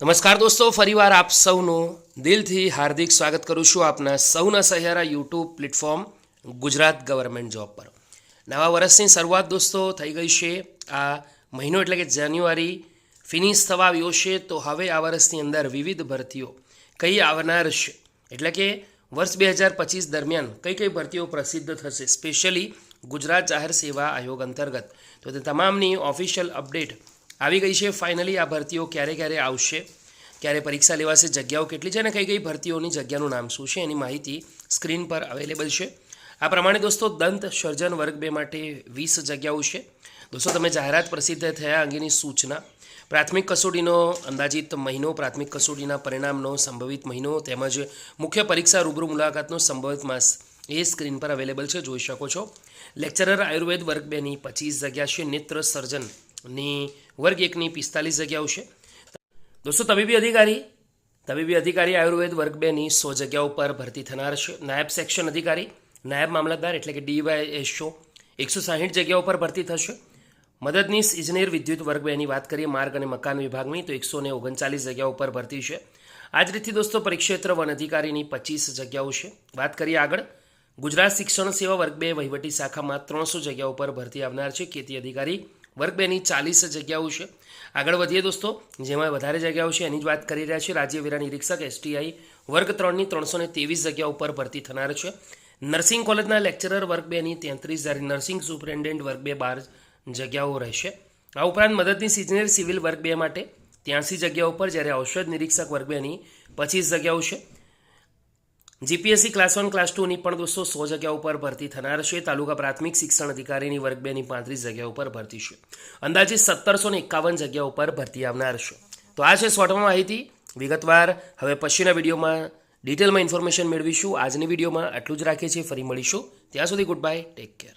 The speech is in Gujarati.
નમસ્કાર દોસ્તો, ફરીવાર આપ સૌનું દિલથી હાર્દિક સ્વાગત કરું છું આપના સૌના સહારા YouTube platform Gujarat government job પર. નવા વર્ષની શરૂઆત દોસ્તો થઈ ગઈ છે. આ મહિનો એટલે કે જાન્યુઆરી ફિનિશ થવા આવ્યો છે, તો હવે આ વર્ષની અંદર વિવિધ ભરતીઓ કઈ આવનાર છે? એટલે કે વર્ષ બે હજાર પચીસ દરમિયાન કઈ કઈ ભરતીઓ પ્રસિદ્ધ થશે? સ્પેશિયલી ગુજરાત જાહેર સેવા આયોગ અંતર્ગત. તો તે તમામની ઓફિશિયલ અપડેટ આવી ગઈ છે ફાઇનલી આ ભરતીઓ ક્યારે ક્યારે આવશે? ક્યારે પરીક્ષા લેવાશે? જગ્યાઓ કેટલી છે અને કઈ કઈ ભરતીઓની જગ્યાનું નામ શું છે? એની માહિતી સ્ક્રીન પર અવેલેબલ છે. આ પ્રમાણે દોસ્તો, દંત સર્જન વર્ગ બે માટે વીસ જગ્યાઓ છે. દોસ્તો, તમે જાહેરાત પ્રસિદ્ધ થયા અંગેની સૂચના. પ્રાથમિક કસોટીનો અંદાજિત મહિનો, પ્રાથમિક કસોટીના પરિણામનો, સંભવિત મહિનો તેમજ મુખ્ય પરીક્ષા રૂબરૂ મુલાકાતનો સંભવિત માસ એ સ્ક્રીન પર અવેલેબલ છે. જોઈ શકો છો. લેક્ચરર આયુર્વેદ વર્ગ બેની પચીસ જગ્યા છે. નેત્ર સર્જનની વર્ગ એકની પિસ્તાલીસ જગ્યાઓ છે. દોસ્તો, તબીબી અધિકારી તબીબી અધિકારી આયુર્વેદ વર્ગ બેની સો જગ્યાઓ પર ભરતી થનાર છે. નાયબ સેક્શન અધિકારી, નાયબ મામલતદાર એટલે કે ડીવાયએસઓ, એકસો સાહીઠ જગ્યાઓ પર ભરતી થશે. મદદનીશ ઇજનેર વિદ્યુત વર્ગ બેની વાત કરીએ, માર્ગ અને મકાન વિભાગની, તો એકસો ને ઓગણચાલીસ જગ્યાઓ પર ભરતી છે. આ જ રીતથી દોસ્તો, પરિક્ષેત્ર વન અધિકારીની પચીસ જગ્યાઓ છે. વાત કરીએ આગળ. ગુજરાત શિક્ષણ સેવા વર્ગ બે વહીવટી શાખામાં ત્રણસો જગ્યાઓ પર ભરતી આવનાર છે. ખેતી અધિકારી વર્ગ બેની ચાલીસ જગ્યાઓ છે. આગળ વધીએ દોસ્તો, જેમાં વધારે જગ્યાઓ છે એની જ વાત કરી રહ્યા છે રાજ્ય વેરા નિરીક્ષક એસટીઆઈ વર્ગ ત્રણની ત્રણસો ને ત્રેવીસ જગ્યા ઉપર ભરતી થનાર છે. નર્સિંગ કોલેજના લેક્ચરર વર્ગ બેની તેત્રીસ જ્યારે નર્સિંગ સુપરિન્ટેન્ડન્ટ વર્ગ બે બાર જગ્યાઓ રહેશે. આ ઉપરાંત મદદનીશ ઇજનેર સિવિલ વર્ગ બે માટે ત્યાંસી જગ્યાઓ પર જ્યારે ઔષધ નિરીક્ષક વર્ગ બેની પચીસ જગ્યાઓ છે. જીપીએસસી ક્લાસ વન ક્લાસ ટુની પણ દોસ્તો સો જગ્યા ઉપર ભરતી થનાર છે. તાલુકા પ્રાથમિક શિક્ષણ અધિકારીની વર્ગ બેની પાંત્રીસ જગ્યા ઉપર ભરતી છે. અંદાજે સત્તરસો એકાવન જગ્યા ઉપર ભરતી આવનાર છે. તો આ છે શોર્ટમાં માહિતી. વિગતવાર હવે પછીના વિડીયોમાં ડિટેલમાં ઇન્ફોર્મેશન મેળવીશું. આજની વિડીયોમાં આટલું જ રાખીએ છીએ. ફરી મળીશું. ત્યાં સુધી ગુડ બાય ટેક કેર